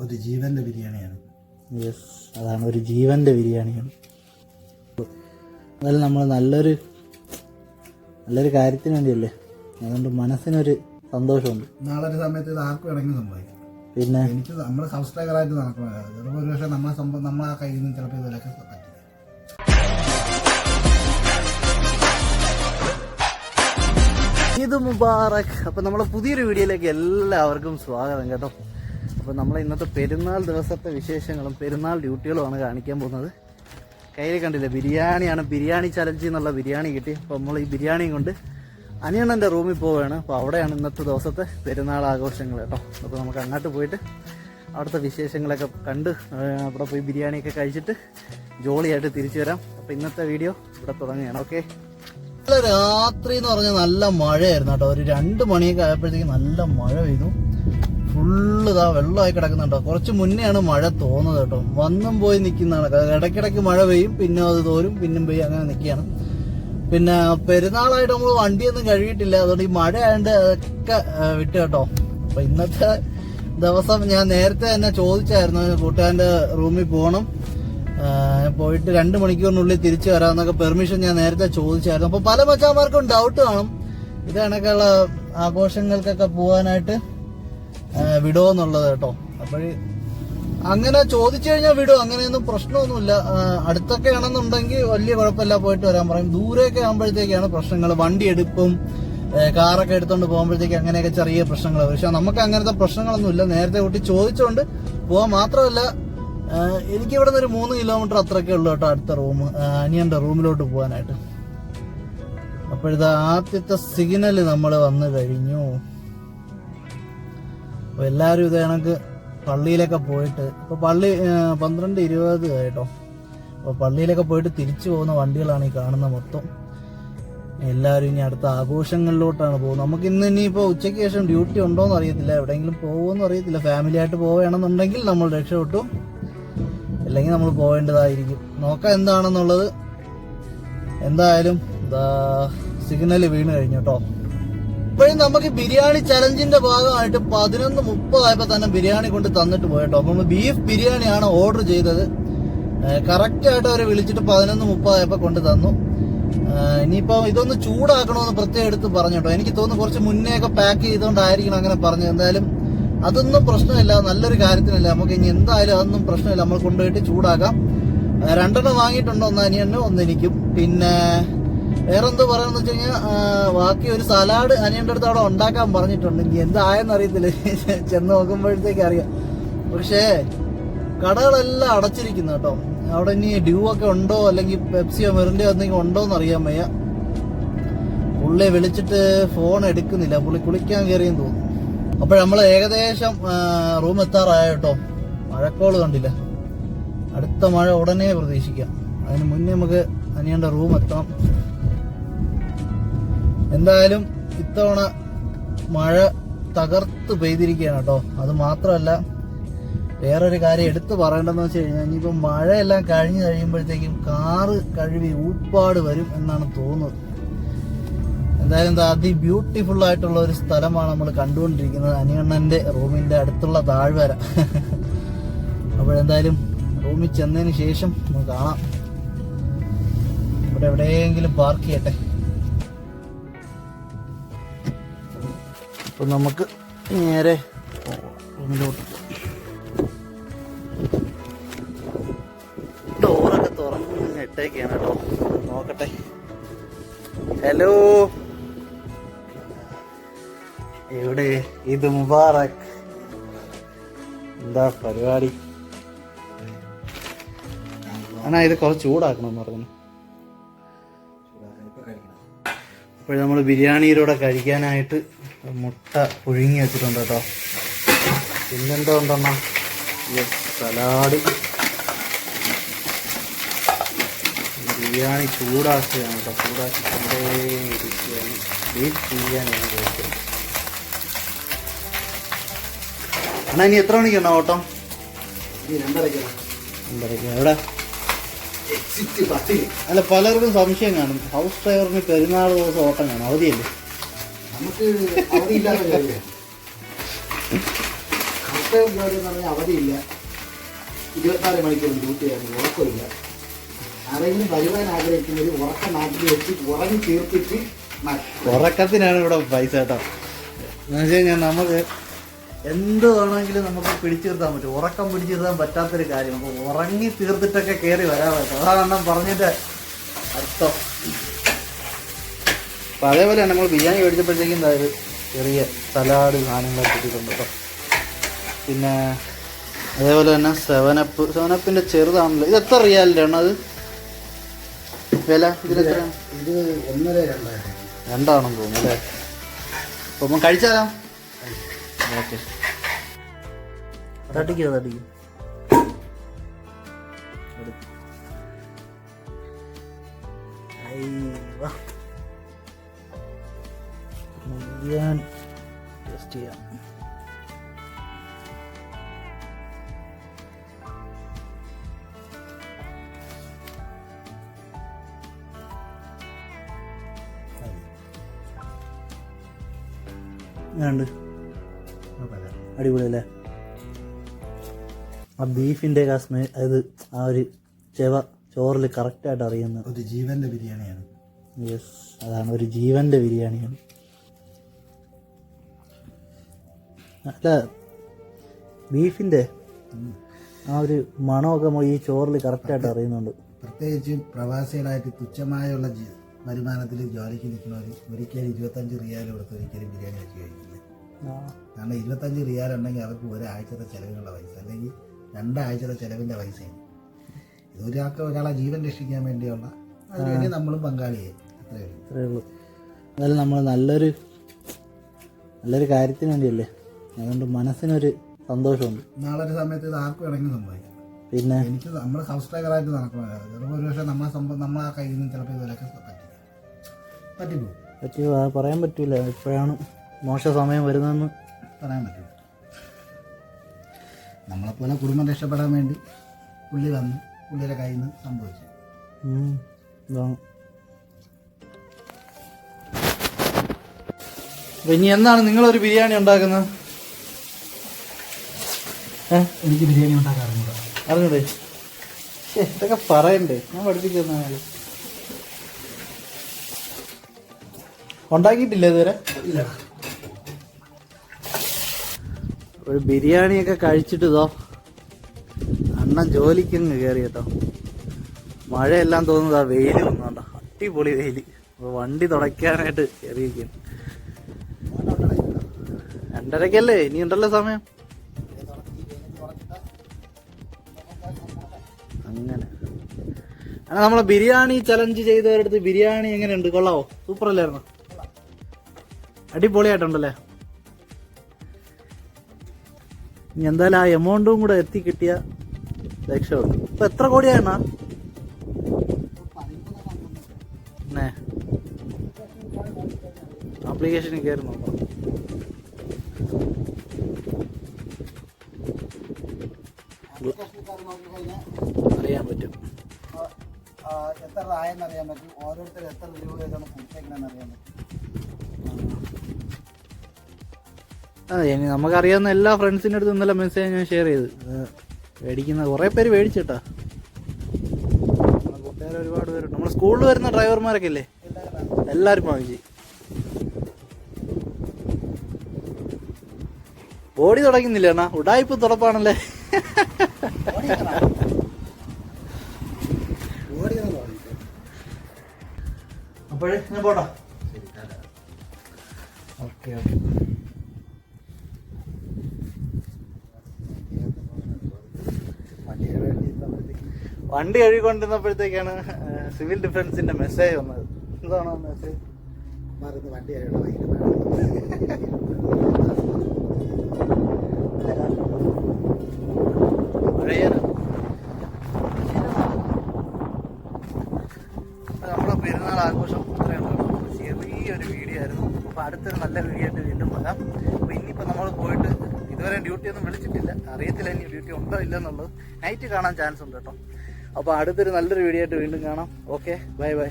ഒരു ജീവന്റെ ബിരിയാണിയാണ്. യെസ് അതാണ് ഒരു ജീവന്റെ ബിരിയാണിയാണ്. അതായത് നമ്മൾ നല്ലൊരു നല്ലൊരു കാര്യത്തിന് വേണ്ടിയല്ലേ? അതുകൊണ്ട് മനസ്സിനൊരു സന്തോഷമുണ്ട്. നാളെ ഒരു സമയത്ത് ഇത് ആർക്കും ഇറങ്ങി സംഭവിക്കും. പിന്നെ? എനിക്ക് നമ്മൾ സബ്സ്ക്രൈബറായിട്ട് നടക്കുന്നത് ചിലപ്പോൾ ഒരു പക്ഷേ നമ്മളെ സംഭവം നമ്മളെ കയ്യിൽ നിന്ന് ചിലപ്പോൾ ഇതിലൊക്കെ ഇത് മുബാറക്. അപ്പൊ നമ്മളെ പുതിയൊരു വീഡിയോയിലേക്ക് എല്ലാവർക്കും സ്വാഗതം കേട്ടോ. അപ്പൊ നമ്മളെ ഇന്നത്തെ പെരുന്നാൾ ദിവസത്തെ വിശേഷങ്ങളും പെരുന്നാൾ ഡ്യൂട്ടികളുമാണ് കാണിക്കാൻ പോകുന്നത്. കയ്യിൽ കണ്ടില്ലേ ബിരിയാണിയാണ് ബിരിയാണി ചലഞ്ച് എന്നുള്ള ബിരിയാണി കിട്ടി. അപ്പോൾ നമ്മൾ ഈ ബിരിയാണിയും കൊണ്ട് അനിയണ്ണന്റെ റൂമിൽ പോവുകയാണ്. അപ്പോൾ അവിടെയാണ് ഇന്നത്തെ ദിവസത്തെ പെരുന്നാൾ ആഘോഷങ്ങൾ കേട്ടോ. അപ്പോൾ നമുക്ക് അങ്ങോട്ട് പോയിട്ട് അവിടുത്തെ വിശേഷങ്ങളൊക്കെ കണ്ട് അവിടെ പോയി ബിരിയാണിയൊക്കെ കഴിച്ചിട്ട് ജോളിയായിട്ട് തിരിച്ചു വരാം. അപ്പോൾ ഇന്നത്തെ വീഡിയോ ഇവിടെ തുടങ്ങുകയാണ്. ഓക്കെ? രാത്രി എന്ന് പറഞ്ഞാൽ നല്ല മഴയായിരുന്നു കേട്ടോ. ഒരു രണ്ട് മണിയൊക്കെ ആയപ്പോഴത്തേക്ക് നല്ല മഴ പെയ്തു. ഫുള്ള് ഇതാ വെള്ളമായി കിടക്കുന്നുണ്ടോ കുറച്ച് മുന്നെയാണ് മഴ തോന്നുന്നത് കേട്ടോ. വന്നും പോയി നിൽക്കുന്നതാണ്. ഇടയ്ക്കിടയ്ക്ക് മഴ പെയ്യും പിന്നെ അത് തോരും പിന്നും പെയ്യും അങ്ങനെ നിൽക്കുകയാണ്. പിന്നെ പെരുന്നാളായിട്ട് നമ്മൾ വണ്ടിയൊന്നും കഴുകിയിട്ടില്ല. അതുകൊണ്ട് ഈ മഴ ആയതുകൊണ്ട് അതൊക്കെ വിട്ടു കേട്ടോ. അപ്പൊ ഇന്നത്തെ ദിവസം ഞാൻ നേരത്തെ തന്നെ ചോദിച്ചായിരുന്നു കൂട്ടുകാരന്റെ റൂമിൽ പോകണം. പോയിട്ട് രണ്ട് മണിക്കൂറിനുള്ളിൽ തിരിച്ചു വരാമെന്നൊക്കെ പെർമിഷൻ ഞാൻ നേരത്തെ ചോദിച്ചായിരുന്നു. അപ്പൊ പല മച്ചാന്മാർക്കും ഡൗട്ട് കാണും. ഇത് കണക്കുള്ള ആഘോഷങ്ങൾക്കൊക്കെ പോകാനായിട്ട് വിടോ എന്നുള്ളത് കേട്ടോ. അപ്പോഴ് അങ്ങനെ ചോദിച്ചു കഴിഞ്ഞാൽ വിടും. അങ്ങനെയൊന്നും പ്രശ്നമൊന്നുമില്ല. അടുത്തൊക്കെ ആണെന്നുണ്ടെങ്കിൽ വലിയ കുഴപ്പമില്ല പോയിട്ട് വരാൻ പറയും. ദൂരെയൊക്കെ ആകുമ്പോഴത്തേക്കാണ് പ്രശ്നങ്ങൾ. വണ്ടി എടുപ്പും കാറൊക്കെ എടുത്തോണ്ട് പോകുമ്പോഴത്തേക്ക് അങ്ങനെയൊക്കെ ചെറിയ പ്രശ്നങ്ങൾ പക്ഷെ നമുക്ക് അങ്ങനത്തെ പ്രശ്നങ്ങളൊന്നുമില്ല. നേരത്തെ കൂട്ടി ചോദിച്ചുകൊണ്ട് പോകാൻ മാത്രമല്ല എനിക്ക് ഇവിടെ നിന്ന് ഒരു മൂന്ന് കിലോമീറ്റർ അത്രയൊക്കെ ഉള്ളു കേട്ടോ അടുത്ത റൂം. അനിയന്റെ റൂമിലോട്ട് പോകാനായിട്ട്. അപ്പോഴത്തെ ആദ്യത്തെ സിഗ്നൽ നമ്മൾ വന്നു കഴിഞ്ഞു. അപ്പൊ എല്ലാരും ഇത് കണക്ക് പള്ളിയിലൊക്കെ പോയിട്ട് ഇപ്പൊ പള്ളി പന്ത്രണ്ട് ഇരുപത് കേട്ടോ. അപ്പൊ പള്ളിയിലൊക്കെ പോയിട്ട് തിരിച്ചു പോകുന്ന വണ്ടികളാണ് ഈ കാണുന്ന മൊത്തം. എല്ലാവരും ഇനി അടുത്ത ആഘോഷങ്ങളിലോട്ടാണ് പോകുന്നത്. നമുക്ക് ഇന്ന് ഇനിയിപ്പോൾ ഉച്ചയ്ക്ക് ശേഷം ഡ്യൂട്ടി ഉണ്ടോയെന്ന് അറിയത്തില്ല എവിടെയെങ്കിലും പോകുമെന്ന് അറിയത്തില്ല ഫാമിലി ആയിട്ട് പോവുകയാണെന്നുണ്ടെങ്കിൽ നമ്മൾ രക്ഷപ്പെട്ടു. അല്ലെങ്കിൽ നമ്മൾ പോകേണ്ടതായിരിക്കും നോക്കാം എന്താണെന്നുള്ളത്. എന്തായാലും സിഗ്നൽ വീണ് കഴിഞ്ഞു കേട്ടോ. ഇപ്പോഴും നമുക്ക് ബിരിയാണി ചലഞ്ചിന്റെ ഭാഗമായിട്ട് പതിനൊന്ന് മുപ്പതായപ്പോ തന്നെ ബിരിയാണി കൊണ്ട് തന്നിട്ട് പോയിട്ടോ അപ്പം ബീഫ് ബിരിയാണിയാണ് ഓർഡർ ചെയ്തത്. കറക്റ്റ് ആയിട്ട് അവരെ വിളിച്ചിട്ട് പതിനൊന്ന് മുപ്പതായപ്പോ കൊണ്ട് തന്നു. ഇനിയിപ്പോ ഇതൊന്ന് ചൂടാക്കണമെന്ന് പ്രത്യേകം എടുത്ത് പറഞ്ഞു കേട്ടോ. എനിക്ക് തോന്നുന്നു കുറച്ച് മുന്നേ ഒക്കെ പാക്ക് ചെയ്തുകൊണ്ടായിരിക്കണം അങ്ങനെ പറഞ്ഞു എന്തായാലും അതൊന്നും പ്രശ്നമില്ല നല്ലൊരു കാര്യത്തിനല്ല. നമുക്ക് ഇനി എന്തായാലും അതൊന്നും പ്രശ്നമില്ല. നമ്മൾ കൊണ്ടുപോയിട്ട് ചൂടാക്കാം. രണ്ടെണ്ണം വാങ്ങിയിട്ടുണ്ടോ. ഒന്ന് അനിയനും ഒന്ന് എനിക്കും. പിന്നെ വേറെ എന്ത് പറയാന്ന് വെച്ച് കഴിഞ്ഞാൽ ബാക്കി ഒരു സലാഡ് അനിയന്റെ അടുത്ത് അവിടെ ഉണ്ടാക്കാൻ പറഞ്ഞിട്ടുണ്ട്. ഇനി എന്തായെന്ന് അറിയത്തില്ല. ചെന്ന് നോക്കുമ്പോഴത്തേക്ക് അറിയാം. പക്ഷേ കടകളെല്ലാം അടച്ചിരിക്കുന്നു കേട്ടോ. അവിടെ ഇനി ഡ്യൂ ഒക്കെ ഉണ്ടോ? അല്ലെങ്കിൽ പെപ്സിയോ മെറിന്റെ എന്തെങ്കിലും ഉണ്ടോ എന്ന് അറിയാൻ വയ്യ. പുള്ളി വിളിച്ചിട്ട് ഫോൺ എടുക്കുന്നില്ല. പുള്ളി കുളിക്കാൻ കയറിയെന്ന് തോന്നുന്നു. അപ്പോൾ നമ്മൾ ഏകദേശം റൂം എത്താറായ കേട്ടോ മഴക്കോൾ കണ്ടില്ല? അടുത്ത മഴ ഉടനെ പ്രതീക്ഷിക്കാം. അതിന് മുന്നേ നമുക്ക് അനിയന്റെ റൂം എത്താം എന്തായാലും ഇത്തവണ മഴ തകർത്ത് പെയ്തിരിക്കുകയാണ് കേട്ടോ അത് മാത്രമല്ല വേറൊരു കാര്യം എടുത്തു പറയേണ്ടതെന്ന് വെച്ച് കഴിഞ്ഞാൽ ഇനിയിപ്പോൾ മഴയെല്ലാം കഴിഞ്ഞു കഴിയുമ്പോഴത്തേക്കും കാറ് കഴുകി ഊപ്പാട് വരും എന്നാണ് തോന്നുന്നത്. എന്തായാലും ദാ അതി ബ്യൂട്ടിഫുൾ ആയിട്ടുള്ള ഒരു സ്ഥലമാണ് നമ്മൾ കണ്ടുകൊണ്ടിരിക്കുന്നത് അനിയണ്ണന്റെ റൂമിന്റെ അടുത്തുള്ള താഴ്വര. അപ്പോഴെന്തായാലും റൂമിൽ ചെന്നതിന് ശേഷം നമുക്ക് കാണാം. ഇവിടെ എവിടെയെങ്കിലും പാർക്ക് ചെയ്യട്ടെ. അപ്പൊ നമുക്ക് നേരെ റൂമിലോട്ട് ഡോറൊക്കെ തുറന്ന് ഇട്ടേക്കാണ് കേട്ടോ. നോക്കട്ടെ. ഹലോ. എവിടെ? ഇത് മുബാറക്. എന്താ പരിപാടി? ആണാ ഇത് കുറച്ച് ചൂടാക്കണം പറഞ്ഞു. അപ്പോൾ നമ്മൾ ബിരിയാണിയിലൂടെ കഴിക്കാനായിട്ട് മുട്ട പുഴുങ്ങി വെച്ചിട്ടുണ്ട് കേട്ടോ. പിന്നെന്തോ ഉണ്ടെണ്ണ സലാഡ്. ബിരിയാണി ചൂടാക്കുകയാണ് കേട്ടോ. ചൂടാക്കിക്കൊണ്ടേ ഇരിക്കുകയാണ്. ബീഫ് ബിരിയാണിയാണ് അണ്ണാ ഇനി എത്ര മണിക്കാണ് ഓട്ടം? രണ്ടരയ്ക്കാണ് എവിടെ? അല്ല പലർക്കും സംശയം കാണും. ഹൗസ് ഡ്രൈവറിന് പെരുന്നാൾ ദിവസം ഓട്ടം കാണും. അവധിയല്ലേ? നമുക്ക് അവധിയില്ല. ഇരുപത്തിനാല് മണിക്കൂർ ഡ്യൂട്ടിയാണ് ഉറക്കമില്ല. ആരെങ്കിലും വരുവാൻ ആഗ്രഹിക്കുന്നവർ ഉറക്ക നാട്ടിൽ വെച്ച് ഉറങ്ങി തീർത്തിട്ട് ഉറക്കത്തിനാണ് ഇവിടെ പൈസ കേട്ടോ. എന്ന് വെച്ച് കഴിഞ്ഞാൽ നമുക്ക് എന്ത് വേണമെങ്കിലും നമുക്ക് പിടിച്ചു നിർത്താൻ പറ്റും. ഉറക്കം പിടിച്ചു നിർത്താൻ പറ്റാത്തൊരു കാര്യം. അപ്പോൾ ഉറങ്ങി തീർത്തിട്ടൊക്കെ കയറി വരാൻ പറ്റും അതാണ് പറഞ്ഞിട്ട് അർത്ഥം. അപ്പം അതേപോലെ നമ്മൾ ബിരിയാണി മേടിച്ചപ്പോഴത്തേക്കും അതായത് ചെറിയ സലാഡ് സാധനങ്ങളൊക്കെ കിട്ടിയിട്ടുണ്ട് കേട്ടോ. പിന്നെ അതേപോലെ തന്നെ സെവനപ്പ്. സെവനപ്പിന്റെ ചെറുതാണല്ലോ. ഇത് എത്ര റിയാലിന്റെ ആണ് അത്? വില ഇതിലെത്രയാണ് ഇത് ഒന്നര രണ്ടായിരം. രണ്ടാണെന്ന് തോന്നുന്നു അല്ലേ? അപ്പൊ കഴിച്ചാലോ? ഓക്കെ. തട്ടിക്കോ തട്ടിക്കോ. മുഴുവൻ ടേസ്റ്റ് ചെയ്യാം. ഞാനുണ്ട് കുഴപ്പമില്ല. അടിപൊളി അല്ലേ ആ ബീഫിന്റെ ആ സ്മെ അത് ആ ഒരു ചെവ ചോറിൽ കറക്റ്റായിട്ട് അറിയുന്ന ഒരു ജീവന്റെ ബിരിയാണിയാണ്. യെസ് അതാണ് ഒരു ജീവന്റെ ബിരിയാണിയാണ്. അല്ല ബീഫിന്റെ ആ ഒരു മണമൊക്കെ ഈ ചോറിൽ കറക്റ്റായിട്ട് അറിയുന്നുണ്ട്. പ്രത്യേകിച്ച് പ്രവാസികളായിട്ട് തുച്ഛമായുള്ള വരുമാനത്തിൽ ജോലിക്ക് നിൽക്കുന്നവർ ഒരിക്കലും ഇരുപത്തഞ്ച് റിയാൽ കൊടുത്ത് ഒരിക്കലും ബിരിയാണി വെച്ച് കഴിക്കില്ല. ആ, കാരണം ഇരുപത്തഞ്ച് റിയാൽ ഉണ്ടെങ്കിൽ അവർക്ക് ഒരാഴ്ചത്തെ ചിലവിനുള്ള പൈസ അല്ലെങ്കിൽ രണ്ടാഴ്ചത്തെ ചിലവിന്റെ പൈസയാണ്. ഇത് ഒരാൾക്ക് ഒരാളെ ജീവൻ രക്ഷിക്കാൻ വേണ്ടിയുള്ള അതിനുവേണ്ടി നമ്മളും പങ്കാളിയായി. അത്രയേ ഉള്ളൂ. എന്നാലും നമ്മൾ നല്ലൊരു നല്ലൊരു കാര്യത്തിന് വേണ്ടിയല്ലേ? അതുകൊണ്ട് മനസ്സിനൊരു സന്തോഷമുണ്ട്. നാളെ ഒരു സമയത്ത് ഇത് ആർക്കും ഇറങ്ങി സംഭവിക്കാം. പിന്നെ? എനിക്ക് നമ്മൾ സബ്സ്ക്രൈബറായിട്ട് നടക്കണമല്ലോ ചിലപ്പോൾ ഒരു പക്ഷേ നമ്മളെ സംഭവം നമ്മളെ കയ്യിൽ നിന്ന് ചിലപ്പോൾ ഇതുവരെയൊക്കെ പറ്റില്ല. പറ്റിപ്പോ പറ്റി പറയാൻ പറ്റൂല. എപ്പോഴാണ്? മോശ സമയം വരുന്നതെന്ന് പറയാൻ പറ്റില്ല. നമ്മളെപ്പോലെ കുടുംബം രക്ഷപ്പെടാൻ വേണ്ടി പുള്ളി വന്ന് പുള്ളിയുടെ കയ്യിൽ നിന്ന് സംഭവിച്ചു. ഇനി എന്നാണ് നിങ്ങളൊരു ബിരിയാണി ഉണ്ടാക്കുന്നത്? എനിക്ക് ബിരിയാണി ഉണ്ടാക്കാൻ അറിഞ്ഞൂടാ. അറിഞ്ഞൂടെ? ഇതൊക്കെ പറയണ്ടേ? ഞാൻ പഠിപ്പിക്കുന്ന ഉണ്ടാക്കിയിട്ടില്ല ഇതുവരെ? ഇല്ല. ഒരു ബിരിയാണിയൊക്കെ കഴിച്ചിട്ട് ഇതോ. അണ്ണൻ ജോലിക്കങ്ങ് കയറി കേട്ടോ. മഴയെല്ലാം തോന്നുന്നത് ആ വെയിൽ വന്നുണ്ടോ. അടിപൊളി വെയിൽ വണ്ടി തുടയ്ക്കാനായിട്ട് കയറിയിരിക്കുന്നു രണ്ടരക്കല്ലേ? ഇനി ഉണ്ടല്ലോ സമയം. അങ്ങനെ. അങ്ങനെ നമ്മളെ ബിരിയാണി ചലഞ്ച് ചെയ്തവരടുത്ത് ബിരിയാണി എങ്ങനെയുണ്ട്? കൊള്ളാവോ? സൂപ്പർ അല്ലായിരുന്നു അടിപൊളിയായിട്ടുണ്ടല്ലേ? ഇനി എന്തായാലും ആ എമൗണ്ടും കൂടെ എത്തി കിട്ടിയ രക്ഷയുള്ളൂ. ഇപ്പൊ എത്ര കോടിയാണ് ആപ്ലിക്കേഷനിൽ കയറി നോക്കാം അറിയാൻ പറ്റും. എത്ര ആയെന്ന് അറിയാൻ പറ്റും? ഓരോരുത്തർ എത്ര രൂപ ഇതാണ് കൊടുത്തേക്കണെന്ന് അറിയാൻ പറ്റും? ഇനി നമുക്കറിയാവുന്ന എല്ലാ ഫ്രണ്ട്സിന്റെ അടുത്ത് ഇന്നലെ മെസ്സേജ് ഞാൻ ഷെയർ ചെയ്ത്. മേടിക്കുന്ന കുറേ പേര് മേടിച്ചിട്ടാ. കൂട്ടുകാർ ഒരുപാട് പേരുണ്ട്. നമ്മുടെ സ്കൂളിൽ വരുന്ന ഡ്രൈവർമാരൊക്കെ ഇല്ലേ? എല്ലാവരും വാങ്ങിച്ചു ഓടി തുടങ്ങുന്നില്ല അണ്ണാ? ഉടായ്പ തുറപ്പാണല്ലേ? അപ്പോഴേ ഞാൻ പോട്ടാ. Okay okay. വണ്ടി കഴുകിക്കൊണ്ടിരുന്നപ്പോഴത്തേക്കാണ് സിവിൽ ഡിഫൻസിന്റെ മെസ്സേജ് വന്നത്. എന്താണോ മെസ്സേജ് മരുന്ന് വണ്ടി നമ്മുടെ പെരുന്നാൾ ആഘോഷം ചെറിയൊരു വീഡിയോ ആയിരുന്നു. അപ്പോൾ അടുത്തൊരു നല്ല വീഡിയോ ആയിട്ട് വീണ്ടും വരാം. അപ്പോൾ ഇനിയിപ്പോൾ നമ്മൾ പോയിട്ട് ഇതുവരെ ഡ്യൂട്ടി ഒന്നും വിളിച്ചിട്ടില്ല. അറിയത്തില്ല ഇനി ഡ്യൂട്ടി ഉണ്ടോ ഇല്ലെന്നുള്ളത് നൈറ്റ് കാണാൻ ചാൻസ് ഉണ്ട് കേട്ടോ. അപ്പോൾ അടുത്തൊരു നല്ലൊരു വീഡിയോ ആയിട്ട് വീണ്ടും കാണാം. Okay bye bye